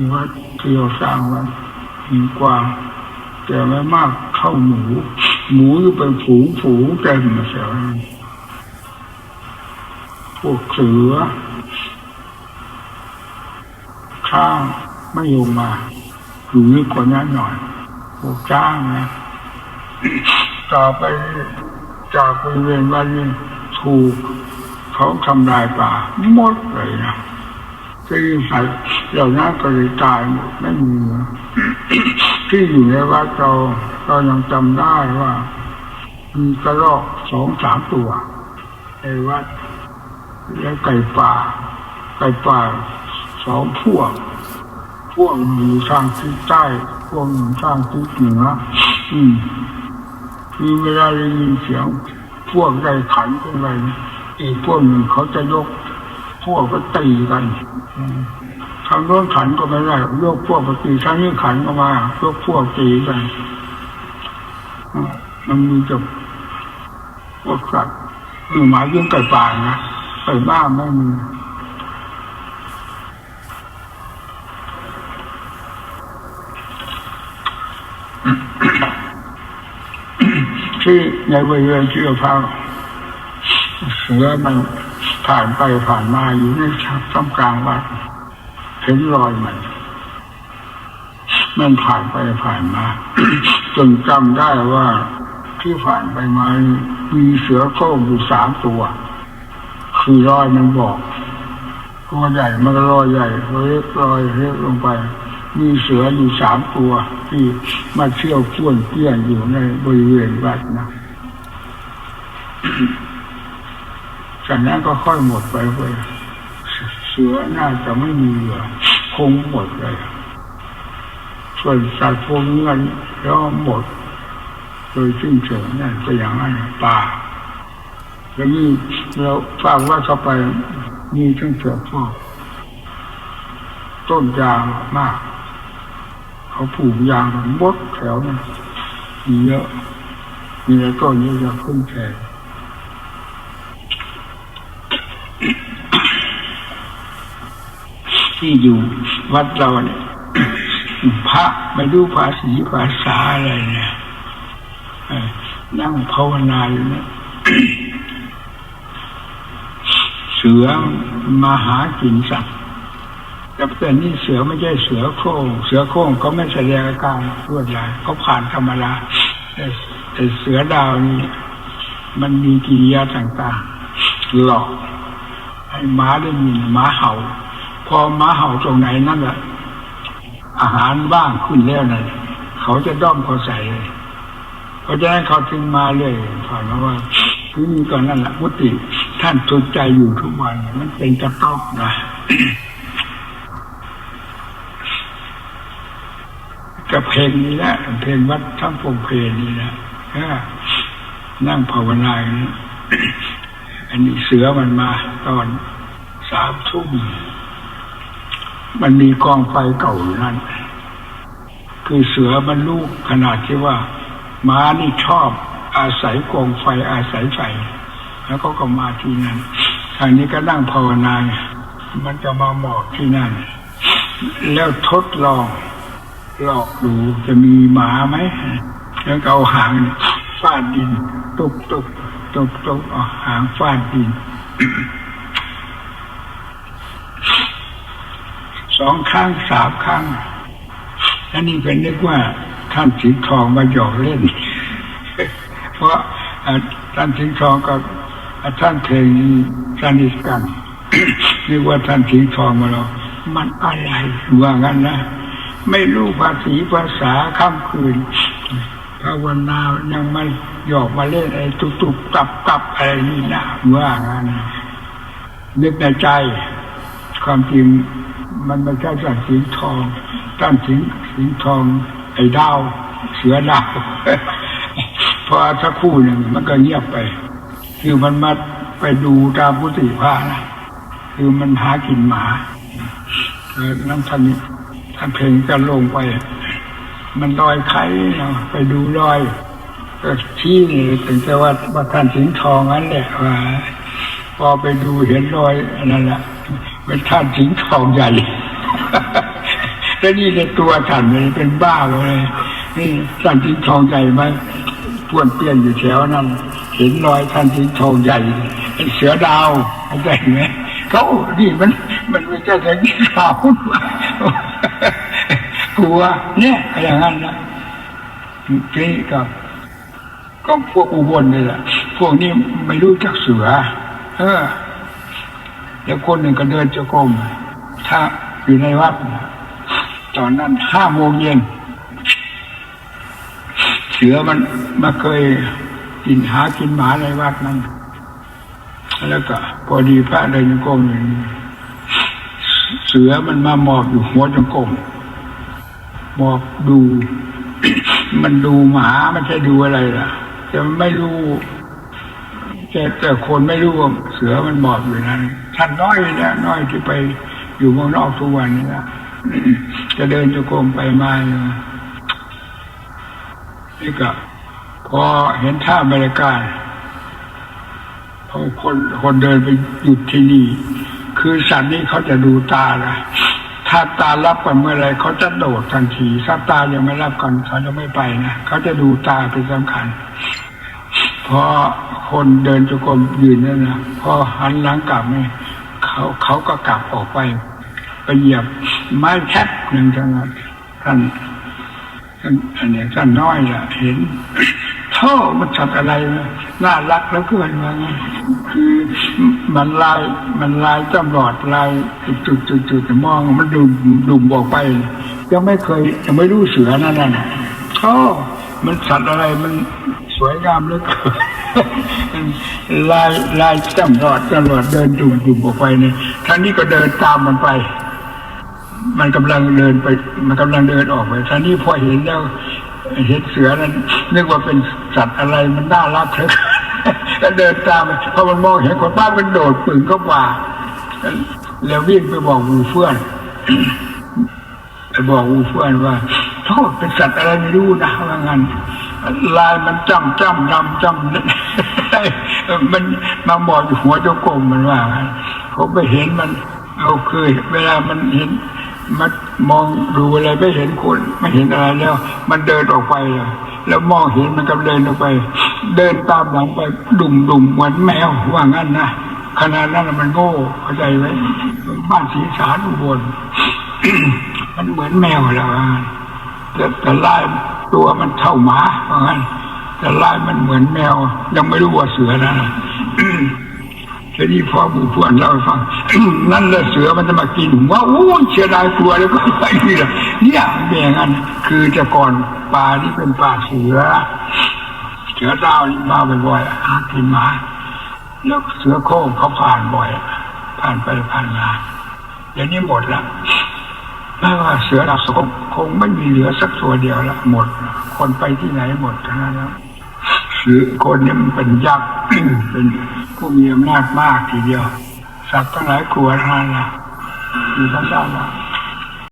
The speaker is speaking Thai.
ีวัดที่เราสร้างไว้มีกวางแต่ไม่มากเท่าหมู หมูอยู่เป็นฝูงฝูงเต็มเสียพวกเสือข้างไม่ลงมาอยู่นี่กว่านั้นหน่อยพวกจ้างนะต่อไปจากบริเวณวันนี้ถูกเขาทำลายป่าหมดเลยนะ ที่ใส่เหล่านั้นก็เลยตายหมดไม่มีที่อยู่ในวัดเราเรายังจำได้ว่ามีกระรอกสองสามตัวในวัดแล้วไก่ป่า ไก่ป่าสองพวก พวกหนึ่งอยู่ทางทิศใต้พวกหนึ่ทางทิศเหนืออืมมีเวลาได้ยินเสียง พวกได้ขันขึ้นไปอีกพวกหนึ่งเขาจะยก พวกก็ตีกันทางโน้นขันก็ไม่ได้ยกพวกก็ตีทางนี้ขันก็มายกพวกตีกันมันมีจะพวกสัตว์หรือหมายถึงไก่ป่านะไก่บ้าไม่มีที่ในบริเวณที่เราพักเสือมัน ผ่านไปผ่านมาอยู่ในท่ามกลางวัดเห็นรอยมัน มันผ่านไปผ่านมา จนจำได้ว่าที่ผ่านไปมามีเสือโคร่งอยู่สามตัว คือรอยมันบอกตัวใหญ่มันก็รอยใหญ่เล็กรอยเล็กลงไป มีเสืออยู่สามตัว ที่มาเที่ยวป้วนเปี้ยนอยู่ในบริเวณวัดนะ จากนั้นก็ค่อยหมดไปเว้ยเสือน่าจะไม่มีเหลือคงหมดเลยส่วนสัตว์พวกนี้มันย่อมหมด โดยสิ้นเชิงนั่นก็อย่างนั้นป่าแล้วนี่เราฝากว่าเข้าไปมีทั้งเสือพ่อกต้นยางมาก เขาปลูกยางกันหมดแถวนั้นเยอะมีแต่ต้นนี้จะขึ้นแทน ที่อยู่วัดเราเนี่ยพระไม่รู้ภาษีภาษาอะไรเนี่ยนั่งภาวนาอยู่เนี่ยเสือมาหากินสัตว์แต่แต่นี่เสือไม่ใช่เสือโคร่งเสือโคร่งเขาไม่แสดงอาการรวดลายเขาผ่านธรรมดาแต่แต่เสือดาวนี่มันมีกิริยาต่างๆหลอกให้ม้าได้ยินม้าเห่า พอม้าเห่าตรงไหนนั่นแหละอาหารว่างขึ้นแล้วนั่นเขาจะด้อมเขาใส่เพราะฉะนั้นเขาจึงมาเลยผ่านว่าที่นี่ก่อนนั่นแหละมุติ ท่านสนใจอยู่ทุกวัน มันเป็นกระต๊อบนะกับเพลงนี้แหละเพลงวัดทั้งพงเพลงนี่แหละนั่งภาวนาอันนี้เสือมันมาตอนสามทุ่ม มันมีกองไฟเก่าอยู่นั่น คือเสือมันลูกขนาดที่ว่าม้านี่ชอบอาศัยกองไฟอาศัยไฟ แล้วก็ก็มาที่นั่นทางนี้ก็นั่งภาวนาไงมันจะมาหมอบที่นั่น แล้วทดลองลอกดูจะมีหมาไหมแล้วก็เอาหางฟาดดิน ตุบตุบตุบตุบเอาหางฟาดดิน สองครั้งสามครั้งอันนี้เป็นนึกว่าท่านสีทองมาหยอกเล่น เพราะอ่าท่านสีทองกับท่านเพลงสนิทกันนึกว่าท่านสีทองมาเรามันอะไรว่างั้นนะไม่รู้ภาษีภาษาค่ำคืนภาวนายังมาหยอกมาเล่นไอ้ตุบตุบตับตับอะไรนี่นะว่างั้นนึกในใจ ความจริง มันไม่ใช่สัตว์สีทองต้านสีสีทอง ไอ้ดาว เสือดาวพอสักคู่หนึ่งมันก็เงียบไป คือมันมาไปดูตามพุทธิภานะคือมันหากินหมาเออน้ำท่านท่านเพลงก็ลงไป มันลอยไข่เนาะไปดูรอยก็ชี้นี่ถึงจะว่าว่าท่านสิงทองนั้นแหละว่าพอไปดูเห็นรอยอันนั้นแหละ เป็นท่านสิงทองใหญ่แล้วนี่ในตัวฉันเลยเป็นบ้าเลยนี่ท่านทิ้งทองใหญ่ไหมป้วนเปี้ยนอยู่แถวนั้นเห็นรอยท่านทิ้งทองใหญ่เป็นเสือดาวเข้าใจไหมเขานี่มัน มันไม่ใช่แค่ที่ขาวกลัวเนี่ยอย่างนั้นนะทีนี้ก็ก็พวกอุบลนี่แหละ พวกนี้ไม่รู้จักเสือ เออ แล้วคนหนึ่งก็เดินจะกรมถ้าอยู่ในวัด ตอนนั้นห้าโมงเย็นเสือมันมาเคยกินหากินหมาในวัดนั้น แล้วก็ พอดีพระเดินจงกรมเสือมันมาหมอบอยู่หัวจงกรมหมอบดู มันดูหมามันใช่ดูอะไรล่ะแต่มันไม่รู้ แต่แต่คนไม่รู้ว่าเสือมันหมอบอยู่นั้นท่านน้อยเนี่ยน้อยที่ไปอยู่เมืองนอกทุกวันนี่นะจะเดินจะกรมไปมาอยู่นี่ก็พอเห็นท่าบรรยากาศพอคนคนเดินไปหยุดที่นี่ คือสัตว์นี่เขาจะดูตานะถ้าตารับกันเมื่อไรเขาจะโดดทันทีถ้าตายังไม่รับกันเขาจะไม่ไปนะเขาจะดูตาเป็นสำคัญพอ คนเดินจุกรมยืนนั่นนะพอหันหลังกลับเนี่ยเขาเขาก็กลับออกไป ไปเหยียบไม้แคบหนึ่งจังหวัดท่านท่านอันนี้ท่านน้อยอะเห็นเท่ามันสัตว์อะไรนะน่ารักแล้วเกินว่าไงคือมันลายมันลายจำหลอดลายจุดจุดจุดมองมันดุมดุมบอกไปยังไม่เคยยังไม่รู้เสือนั่นน่ะเท่ามันสัตว์อะไรมันสวยงามเหลือเกิน ลายลายจำหลอดจำหลอดเดินดุ่มดุ่มออกไปเนี่ยท่านนี้ก็เดินตามมันไป มันกำลังเดินไป มันกำลังเดินออกไปท่านนี้พอเห็นแล้วเห็นเสือนั้นนึกว่าเป็นสัตว์อะไรมันน่ารักเถอะก็เดินตามพอมันมองเห็นคนป้ามันโดดปึ่งเข้าป่าแล้ววิ่งไปบอกหูเฟื่อนไปบอกหูเฟื่อนว่าโทษเป็นสัตว์อะไรไม่รู้นะว่างั้น ลายมันจ้ำจ้ำดำจ้ำมันมาบอกอยู่หัวเจ้ากรมมันว่าผมไปเห็นมันเอาเคยเวลามันเห็นมันมองดูอะไรไม่เห็นคนไม่เห็นอะไรแล้ว มันเดินออกไปแล้วมองเห็นมันก็เดินออกไป เดินตามหลังไปดุ่มดุ่มเหมือนแมวว่างั้นนะขนาดนั้นมันโง่เข้าใจไหมบ้านสีสารอุบลมันเหมือนแมวแล้วว่างั้น แต่แต่ลายตัวมันเท่าหมาว่างั้นแต่ลายมันเหมือนแมว ยังไม่รู้ว่าเสือนะทีนี้พ่อบูพวนเล่าให้ฟังนั่นแหละเสือมันจะมากินว่าโอ้เสียดายกลัวแล้วก็ไปนี่แหละเนี่ยเป็นอย่างนั้นคือแต่ก่อนป่านี่เป็นป่าเสือ เสือดาวนี่มาบ่อยๆหากินหมาแล้วเสือโคร่งเขาผ่านบ่อยผ่านไปผ่านมาเดี๋ยวนี้หมดและ ถ้าว่าเสือดาวสกคงไม่มีเหลือสักตัวเดียวละหมด คนไปที่ไหนหมดทั้งนั้นแล้วคือคนนี้มันเป็นยักษ์เป็นผู้มีอำนาจมากทีเดียว สัตว์ทั้งหลายกลัวท่านละมีพระเจ้านละ